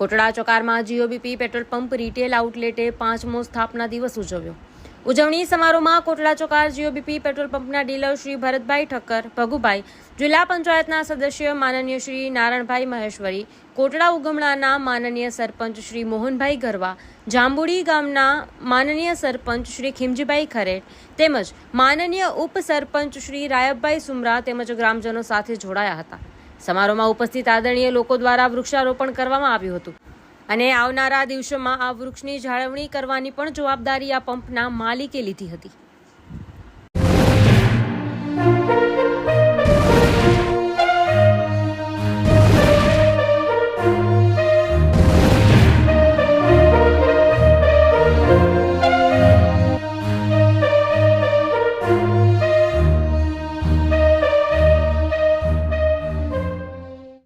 કોટડા ચોકારમાં જીઓબીપી petrol pump retail આઉટલેટે પાંચમો સ્થાપના દિવસ ઉજવ્યો. ઉજવણી સમારોહમાં કોટડા ચોકાર જીઓબીપી પેટ્રોલ પંપના ડીલર શ્રી ભરતભાઈ ઠક્કર, ભગુભાઈ, જિલ્લા પંચાયતના સદસ્ય માનનીય શ્રી નારણભાઈ મહેશ્વરી, કોટડા ઉગમણાના માનનીય સરપંચ શ્રી મોહનભાઈ ગરવા, જાંબુડી ગામના માનનીય સરપંચ શ્રી ખીમજીભાઈ ખરેટ તેમજ માનનીય ઉપસરપંચ શ્રી રાયબભાઈ સુમરા તેમજ ગ્રામજનો સાથે જોડાયા હતા. સમારોહમાં ઉપસ્થિત આદરણીય લોકો દ્વારા વૃક્ષારોપણ કરવામાં આવ્યું હતું. અને આવનારા દિવસોમાં આ વૃક્ષની જાળવણી કરવાની પણ જવાબદારી આ પંપના માલિકે લીધી હતી.